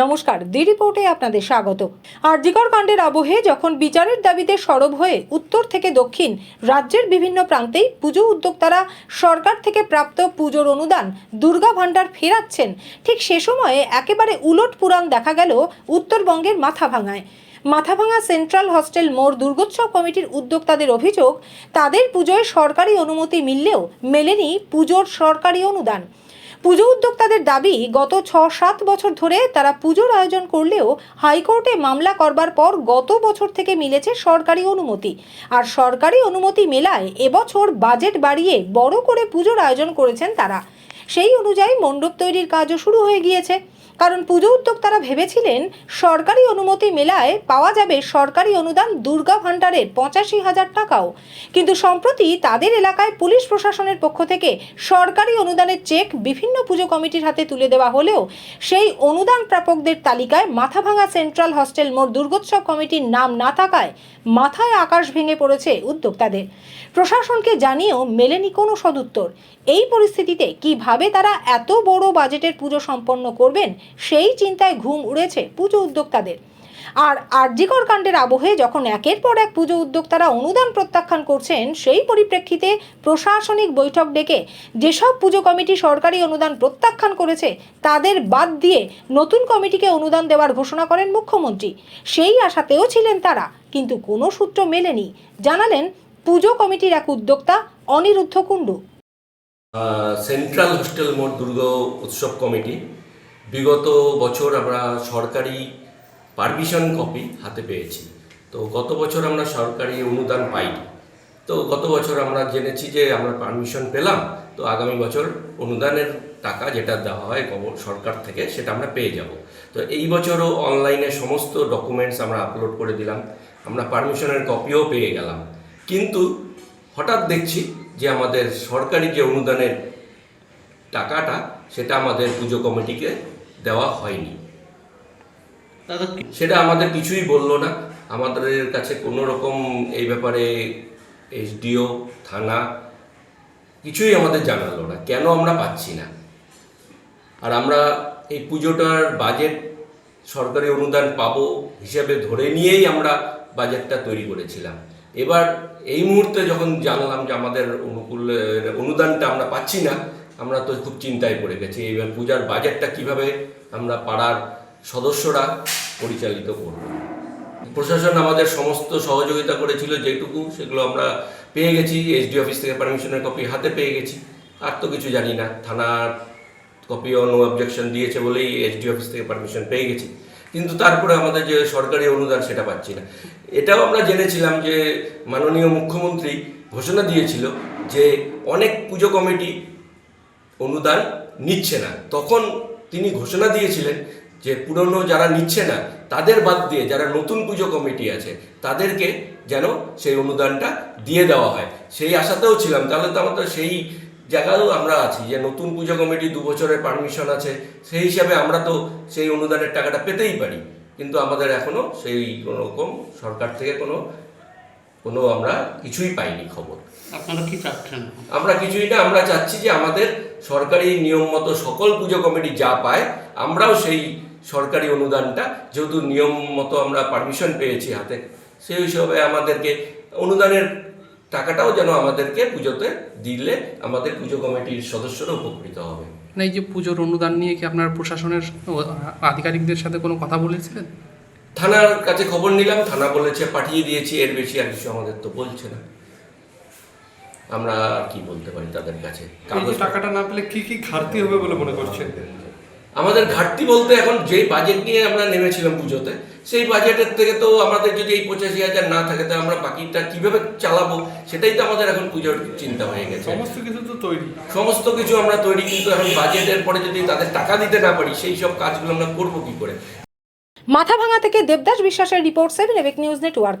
নমস্কার, দি রিপোর্টে আপনাদের স্বাগত। আরজিকর কাণ্ডের আবহে যখন বিচারের দাবিতে সরব হয়ে উত্তর থেকে দক্ষিণ রাজ্যের বিভিন্ন প্রান্তেই পুজো উদ্যোক্তারা সরকার থেকে প্রাপ্ত পুজোর অনুদান দুর্গা ভাণ্ডার ফেরাচ্ছেন, ঠিক সে সময়ে একেবারে উলট পুরাণ দেখা গেল উত্তরবঙ্গের মাথাভাঙায়। মাথাভাঙা সেন্ট্রাল হস্টেল মোড় দুর্গোৎসব কমিটির উদ্যোক্তাদের অভিযোগ, তাদের পুজোয় সরকারি অনুমতি মিললেও মেলেনি পুজোর সরকারি অনুদান। পুজো উদ্যোক্তাদের দাবি, গত ছ সাত বছর ধরে তারা পুজোর আয়োজন করলেও হাইকোর্টে মামলা করবার পর গত বছর থেকে মিলেছে সরকারি অনুমতি। আর সরকারি অনুমতি মেলায় এবছর বাজেট বাড়িয়ে বড় করে পুজোর আয়োজন করেছেন তারা। সেই অনুযায়ী মণ্ডপ তৈরির কাজও শুরু হয়ে গিয়েছে। কারণ পুজো উদ্যোক্তারা ভেবেছিলেন সরকারি অনুমতি মেলায় পাওয়া যাবে সরকারি অনুদান দুর্গা ভাণ্ডারের পঁচাশি হাজার টাকাও। কিন্তু সম্প্রতি তাদের এলাকায় পুলিশ প্রশাসনের পক্ষ থেকে সরকারি অনুদানের চেক বিভিন্ন পুজো কমিটির হাতে তুলে দেওয়া হলেও সেই অনুদান প্রাপকদের তালিকায় মাথাভাঙা সেন্ট্রাল হস্টেল মোড় দুর্গোৎসব কমিটির নাম না থাকায় মাথায় আকাশ ভেঙে পড়েছে উদ্যোক্তাদের। প্রশাসনকে জানিয়েও মেলেনি কোনো সদুত্তর। এই পরিস্থিতিতে কীভাবে তারা এত বড় বাজেটের পুজো সম্পন্ন করবেন সেই চিন্তায় ঘুম উড়েছে পুজো উদ্যোক্তাদের। আর আরজিকর কাণ্ডের আবহে যখন একের পর এক পুজো উদ্যোক্তারা অনুদান প্রত্যাখ্যান করছেন, সেই পরিপ্রেক্ষিতে প্রশাসনিক বৈঠক ডেকে যেসব পুজো কমিটি সরকারি অনুদান প্রত্যাখ্যান করেছে, তাদের বাদ দিয়ে নতুন কমিটিকে অনুদান দেওয়ার ঘোষণা করেন মুখ্যমন্ত্রী। সেই আশাতেও ছিলেন তারা, কিন্তু কোনো সূত্র মেলেনি। জানালেন পুজো কমিটির এক উদ্যোক্তা, অনিরুদ্ধ কুণ্ডু। সেন্ট্রাল হোস্টেল মোড় দুর্গ উৎসব কমিটি বিগত বছর আমরা সরকারি পারমিশন কপি হাতে পেয়েছি। তো গত বছর আমরা সরকারি অনুদান পাইনি। তো গত বছর আমরা জেনেছি যে আমরা পারমিশন পেলাম, তো আগামী বছর অনুদানের টাকা যেটা দেওয়া হয় সরকার থেকে সেটা আমরা পেয়ে যাব। তো এই বছরও অনলাইনে সমস্ত ডকুমেন্টস আমরা আপলোড করে দিলাম, আমরা পারমিশনের কপিও পেয়ে গেলাম। কিন্তু হঠাৎ দেখছি যে আমাদের সরকারি যে অনুদানের টাকাটা, সেটা আমাদের পুজো কমিটিকে দেওয়া হয়নি। সেটা আমাদের কিছুই বলল না। আমাদের কাছে কোনো রকম এই ব্যাপারে এসডিও থানা কিছুই আমাদের জানালো না। কেন আমরা পাচ্ছি না? আর আমরা এই পুজোটার বাজেট সরকারি অনুদান পাবো হিসেবে ধরে নিয়েই আমরা বাজেটটা তৈরি করেছিলাম। এবার এই মুহূর্তে যখন জানলাম যে আমাদের অনুকূল অনুদানটা আমরা পাচ্ছি না আমরা তো খুব চিন্তায় পড়ে গেছি, এবার পূজার বাজেটটা কীভাবে আমরা পাড়ার সদস্যরা পরিচালিত করব। প্রশাসন আমাদের সমস্ত সহযোগিতা করেছিল যেটুকু, সেগুলো আমরা পেয়ে গেছি এসডি অফিস থেকে পারমিশনের কপি হাতে পেয়ে গেছি, আর তো কিছু জানি না, থানার কপি নো অবজেকশন দিয়েছে বলেই এসডি অফিস থেকে পারমিশন পেয়ে গেছি, কিন্তু তারপরে আমাদের যে সরকারি অনুদান সেটা পাচ্ছি না। এটাও আমরা জেনেছিলাম যে মাননীয় মুখ্যমন্ত্রী ঘোষণা দিয়েছিল যে অনেক পুজো কমিটি অনুদান নিচ্ছে না। তখন তিনি ঘোষণা দিয়েছিলেন যে পুরনো যারা নিচ্ছে না তাদের বাদ দিয়ে যারা নতুন পুজো কমিটি আছে তাদেরকে যেন সেই অনুদানটা দিয়ে দেওয়া হয়। সেই আশাতেও ছিলাম। তাহলে তো আমাদের সেই জায়গাতেও আমরা আছি যে নতুন পুজো কমিটি দু বছরের পারমিশন আছে সেই হিসাবে আমরা তো সেই অনুদানের টাকাটা পেতেই পারি। কিন্তু আমাদের এখনও সেই কোনো রকম সরকার থেকে কোনো কোনো আমরা কিছুই পাইনি খবর। আপনারা কি চাচ্ছেন? আমরা কিছুই না আমরা চাচ্ছি যে আমাদের সরকারি নিয়ম মতো সকল পুজো কমিটি যা পায় আমরাও সেই সরকারি অনুদানটা যেহেতু নিয়ম মতো আমরা পারমিশন পেয়েছি হাতে সেই হিসাবে আমাদেরকে অনুদানের টাকাটাও যেন আমাদেরকে পুজোতে দিলে আমাদের পুজো কমিটির সদস্যরা উপকৃত হবে। না এই যে পুজোর অনুদান নিয়ে কি আপনার প্রশাসনের আধিকারিকদের সাথে কোনো কথা বলেছিলেন? থানার কাছে খবর নিলাম থানা বলেছে পাঠিয়ে দিয়েছি এর বেশি আর কিছু আমাদের তো বলছে না। আমরা আর কি বলতে পারি তাদের কাছে? কাগজ টাকাটা না পেলে কি কি ঘাটতি হবে বলে মনে করছেন? আমাদের ঘাটতি বলতে এখন যেই বাজেট নিয়ে আমরা নেমেছিলাম পুজোতে সেই বাজেটের থেকে তো আমাদের যদি এই পঁচাশি হাজার না থাকে তো আমরা বাকিটা কীভাবে চালাবো? সেটাই তো আমাদের এখন পুজোর চিন্তা হয়ে গেছে। সমস্ত কিছু তো তৈরি। সমস্ত কিছু আমরা তৈরি কিন্তু এখন বাজেটের পরে যদি তাদের টাকা দিতে না পারি সেই সব কাজগুলো আমরা করব কি করে? মাথাভাঙা থেকে দেবদাস বিশ্বাসের রিপোর্ট সেভেন এবেক নিউজ নেটওয়ার্ক।